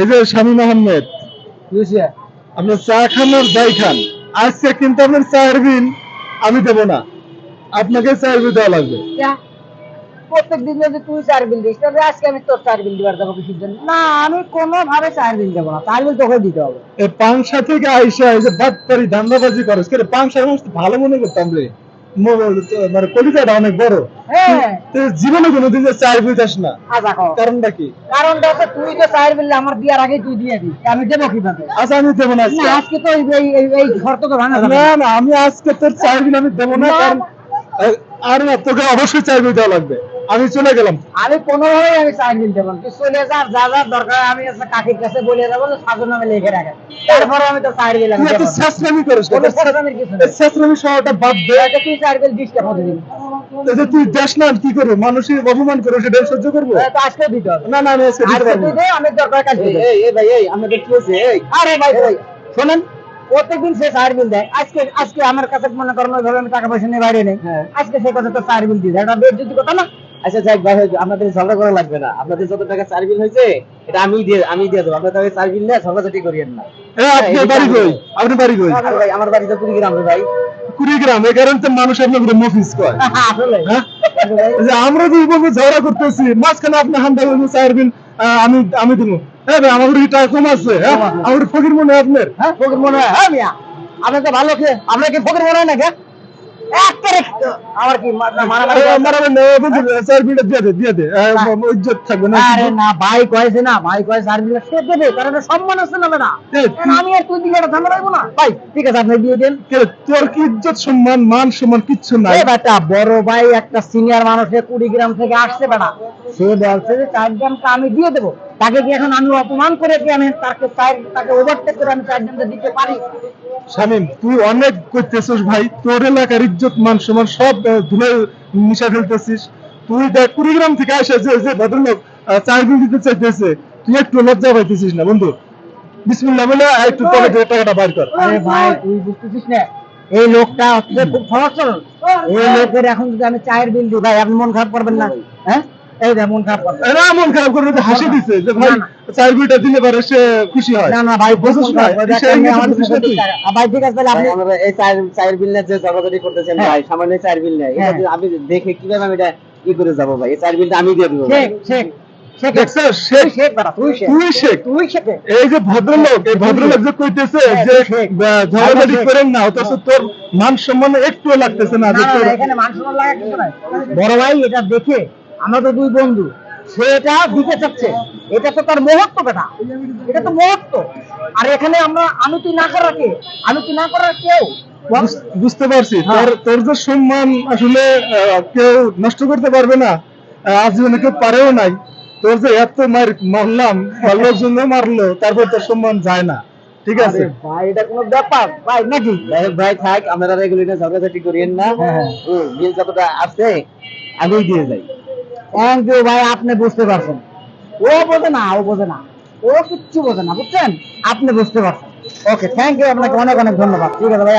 এই যে শামীম আহমেদ আপনার চা খানোর যাই খান। আজকে কিন্তু আপনার চায়ের বিল আমি দেবো না। আপনাকে চায়ের বিল দেওয়া লাগবে। প্রত্যেক দিন যদি তুই চার বিল দিস তাহলে আজকে আমি তোর চার বিল দিবার যাব কিসের জন্য। না আমি কোনো ভাবে চার বিল দেবো না চার বিল তোকে দিতে হবে। এই পাংশা থেকে আইসা এই যে বাটপারি ধান্দাবাজি করস করে পাংশার মানুষ ভালো মনে করতাম রে। মানে কলিকাটা অনেক বড়। হ্যাঁ। জীবনে কোনোদিন যে চায়ের বিল চাস না। আজা কারণটা কি? কারণটা হচ্ছে তুই যে চার বিল আমার বিয়ার আগে তুই দিয়ে দিস। আমি দেবো কীভাবে? আচ্ছা আমি দেবো না আজকে। তো এই ঘর তো ভাঙা না। আমি আজকে তোর চায়ের বিল আমি দেবো না। কারণ আর না তোকে অবশ্যই বিল দেওয়া লাগবে। আমি চলে গেলাম। আমি কোনোভাবেই আমি চার বিল দেবো তুই চলে যা যা যা দরকার আমি কাকির কাছে বলে যাব যে সাজু নামে লিখে রাখে। তারপরে আমি তো চার বিল আমি তুই দেবো না। ছেঁচড়ামি করিস ছেঁচড়ামি শহরটা বাদ দে। আচ্ছা, তুই চার বিল দিসটা প্রতিদিন এই যে তুই দেশ না কি করব? মানুষের অপমান করে সেটা সহ্য করব? তো আজকে দিতে হবে। না না আমি আজকে দিতে পারব আমি দরকার কাজ এই এই এই ভাই এই আমাদের কি হয়েছে আরে ভাই ভাই। শোনেন প্রত্যেকদিন সে চার বিল দেয়। আজকে আজকে আমার কাছে মনে করেন ওইভাবে আমি টাকা পয়সা নিয়ে বাইরে নেই। হ্যাঁ। আজকে সে কথা তো চার বিল দিতে এটা বেজ্জতি কথা না? আচ্ছা যাক ভাই আপনাদের ঝগড়া করা লাগবে না। আপনাদের যত টাকা চার বিল হয়েছে এটা আমি দিয়ে আমি দিয়ে দেবো। আপনাদের ওই চার বিল নিয়ে ঝগড়াঝাটি করিয়েন না। এ, বাড়ি কই? আপনি বাড়ি কই? ভাই আমার কুড়িগ্রাম ভাই। কুড়িগ্রাম কারণে তো মানুষ আপনাকে মফিস কয় আসলে। হ্যাঁ? যে আমরা যে ঝগড়া করতেছি মাঝখানে আপনি হান্ডা চায়ের বিল আমি আমি দিব হ্যাঁ ভাই আমার টাকা কম আছে হ্যাঁ? আমার ফকির মনে হয় আপনার। হ্যাঁ ফকির মনে হয় হ্যাঁ মিয়া। আপনি তো ভালো খেয়ে আপনার কি ফকির মনে হয় না কে আমার কি মা- মারামারি আরে, করে- আমার আবার নেই, বলছি, চায়ের দিয়ে দে দিয়ে দে। ইজ্জত থাকবে না আরে না ভাই কয়েছে না ভাই কয়ে চার বিল সে দেবে কারণ সম্মান আছে না না আমি আর তুই ঝামেলা না। ভাই ঠিক আছে আপনি দিয়ে দেন। তোর কি ইজ্জত সম্মান মান সম্মান কিচ্ছু নাই। বেটা বড় ভাই একটা সিনিয়র মানুষের কুড়ি গ্রাম থেকে আসছে বেটা। সে বলছে যে চার গ্রামটা আমি দিয়ে দেবো। তাকে কি এখন আমি অপমান করে কি আমি তাকে তাকে ওভারটেক করে আমি চার গ্রামটা দিতে পারি? শামিম তুই অনেক করতেছিস ভাই। তোর এলাকার ইজ্জত মান সম্মান সব ধুলে মিশা ফেলতেছিস। তুই দেখ কুড়িগ্রাম থেকে আসে যে যে ভদ্রলোক আহ, চার দিন দিতে চাইতেছে। তুই একটু লজ্জা পাইতেছিস না বন্ধু? বিসমিল্লাহ বলে একটু পরে টাকাটা বাইর কর। আরে ভাই তুই বুঝতেছিস না? এই লোকটা হচ্ছে খুব সহজ এই লোকের এখন যদি আমি চায়ের বিল দিই ভাই আপনি মন খারাপ করবেন না হ্যাঁ? মন খারাপ করবেন মন খারাপ করে তো হাসি দিছে যে ভাই না, না। চার বিলটা দিলে পারে সে খুশি হয়। না না ভাই বুঝছিস বুঝিস না না, ওই বিষয় দেখেন নিয়ে আমাদের বুঝিস না তুই? টাকা। আ, ভাই ঠিক আছে আপনি এই চার চার বিল যে ঝগড়াঝাটি করতেছেন হ্যাঁ। ভাই সামান্য চার বিল নেই এটা হ্যাঁ। যদি আমি দেখে কীভাবে আমি এটা ই করে যাব ভাই? এই চার বিলটা আমি দিয়ে দেবো ভাই। শেখ শেখ শেখ। দেখছ তুই সে শেখ বেটা তুই শেখ। তুই শেখ। তুই শেখে এই যে ভদ্রলোক এই ভদ্রলোক যে কইতেছে হ্যাঁ, যে ঝগড়াঝাটি করেন না অথচ তোর মান সম্মান একটুও লাগতেছে না মান বড় ভাই? এটা দেখে আমরা তো দুই বন্ধু। সে এটা দিতে চাচ্ছে। এটা তো তার মুহূর্ত বেটা এটা তো মুহূর্ত আর এখানে আমরা আমি তুই না করার কে? আমি তুই না করার কেউ? বুঝতে পারছি। হ্যাঁ। তোর তোর যে সম্মান আসলে কেউ নষ্ট করতে পারবে না। আজীবনে কেউ পারেও নাই। তোর যে এত মার মারলাম ভালোর জন্য মারলো তারপর তোর সম্মান যায় না। ঠিক আছে? ভাই এটা কোনো ব্যাপার। ভাই নাকি? যাই ভাই থাক আমরা এগুলো ঝগড়াঝাটি করিয়েন না। হ্যাঁ, হ্যাঁ। বিল যতটা আছে আগেই দিয়ে যাই। থ্যাংক ইউ ভাই আপনি বুঝতে পারছেন। ও বোঝে না, ও বোঝে না। ও কিচ্ছু বোঝে না, বুঝছেন? আপনি বুঝতে পারছেন। ওকে থ্যাংক ইউ আপনাকে অনেক অনেক ধন্যবাদ। ঠিক আছে ভাই